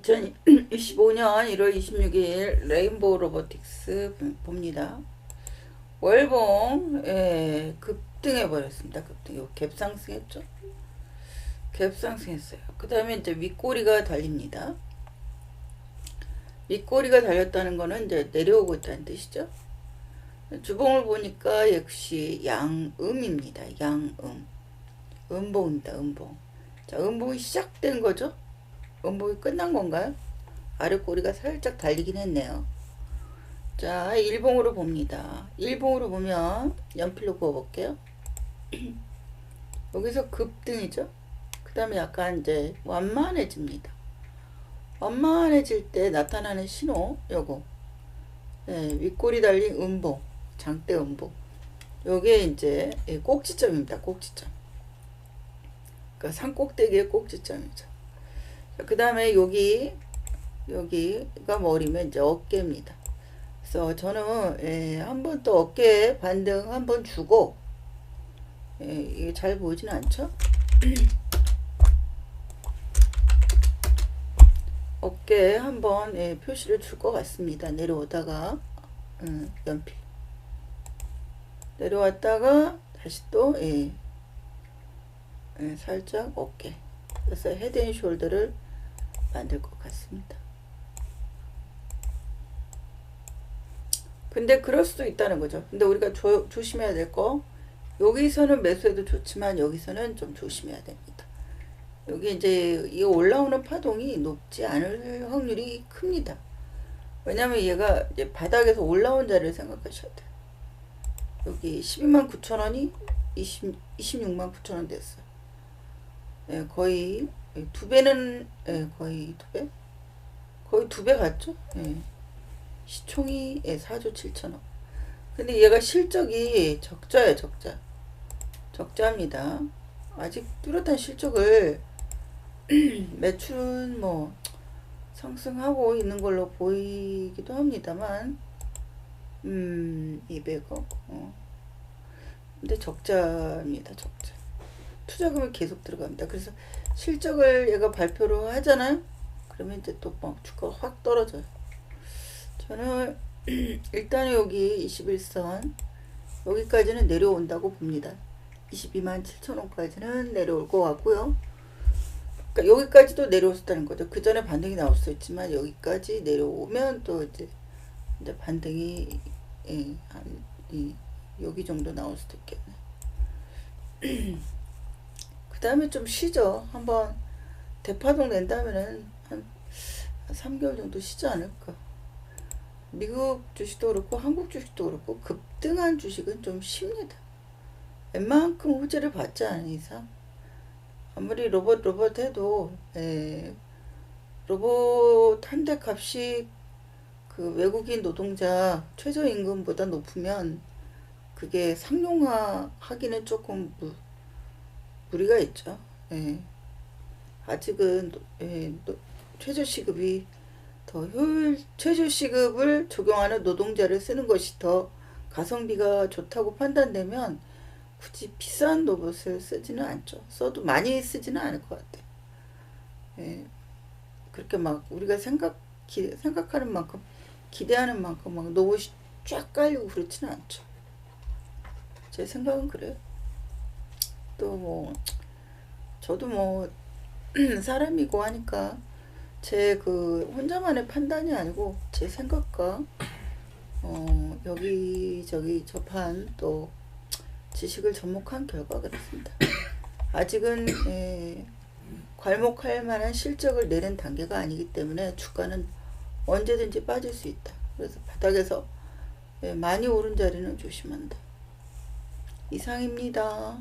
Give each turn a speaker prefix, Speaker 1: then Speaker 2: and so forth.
Speaker 1: 2025년 1월 26일 레인보우 로보틱스 봅니다. 월봉 예, 급등해 버렸습니다. 급등. 요 갭상승했죠? 갭상승했어요. 그 다음에 이제 윗꼬리가 달립니다. 윗꼬리가 달렸다는 거는 이제 내려오고 있다는 뜻이죠. 주봉을 보니까 역시 양음입니다. 양음. 음봉입니다. 음봉. 자, 음봉이 시작된 거죠? 음봉이 끝난 건가요? 아래 꼬리가 살짝 달리긴 했네요. 자, 일봉으로 봅니다. 일봉으로 보면 연필로 그어볼게요. 여기서 급등이죠? 그 다음에 약간 이제 완만해집니다. 완만해질 때 나타나는 신호, 요거. 네, 윗꼬리 달린 음봉, 장대 음봉. 요게 이제 꼭지점입니다. 꼭지점. 그러니까 산꼭대기의 꼭지점이죠. 그 다음에 여기 여기가 머리면 이제 어깨입니다. 그래서 저는 예, 한번 또 어깨 반등 한번 주고 예, 이게 잘 보이진 않죠? 어깨 한번 예, 표시를 줄 것 같습니다. 내려오다가 음, 연필 내려왔다가 다시 또 예, 예, 살짝 어깨 그래서 헤드 앤 숄더를 만들 것 같습니다. 근데 그럴 수도 있다는 거죠. 근데 우리가 조, 조심해야 될 거, 여기서는 매수해도 좋지만 여기서는 좀 조심해야 됩니다. 여기 이제 이 올라오는 파동이 높지 않을 확률이 큽니다. 왜냐면 얘가 이제 바닥에서 올라온 자리를 생각하셔야 돼요. 여기 12만 9천 원이 20, 26만 9천 원 됐어요. 예, 거의 두 배는 예, 거의 두 배? 거의 두배 갔죠? 예. 시총이 예, 4조 7천억. 근데 얘가 실적이 적자예요, 적자. 적자입니다. 아직 뚜렷한 실적을 매출은 뭐 상승하고 있는 걸로 보이기도 합니다만, 음, 200억. 어. 근데 적자입니다, 적자. 투자금이 계속 들어갑니다. 그래서 실적을 얘가 발표를 하잖아요. 그러면 이제 또 막 주가가 확 떨어져요. 저는 일단 여기 21선 여기까지는 내려온다고 봅니다. 22만 7천 원까지는 내려올 것 같고요. 그러니까 여기까지도 있다는 거죠. 그 전에 반등이 나올 수 있지만 여기까지 내려오면 또 이제 이제 반등이 예, 한 이, 여기 정도 나올 수도 있겠네. 그 다음에 좀 쉬죠. 한번 대파동 낸다면은 한 3개월 정도 쉬지 않을까. 미국 주식도 그렇고 한국 주식도 그렇고 급등한 주식은 좀 쉽니다. 웬만큼 호재를 받지 않은 이상 아무리 로봇 로봇 해도 에, 로봇 한 대 값이 그 외국인 노동자 최저임금보다 높으면 그게 상용화 하기는 조금 무, 무리가 있죠. 예. 아직은 예, 최저시급이 더 효율 최저시급을 적용하는 노동자를 쓰는 것이 더 가성비가 좋다고 판단되면 굳이 비싼 로봇을 쓰지는 않죠. 써도 많이 쓰지는 않을 것 같아요. 예. 그렇게 막 우리가 생각 기, 생각하는 만큼 기대하는 만큼 막 로봇이 쫙 깔리고 그렇지는 않죠. 제 생각은 그래요. 또 뭐 저도 뭐 사람이고 하니까 제 그 혼자만의 판단이 아니고 제 생각과 어 여기저기 접한 또 지식을 접목한 결과 그렇습니다. 아직은 예, 괄목할 만한 실적을 내는 단계가 아니기 때문에 주가는 언제든지 빠질 수 있다. 그래서 바닥에서 예, 많이 오른 자리는 조심한다. 이상입니다.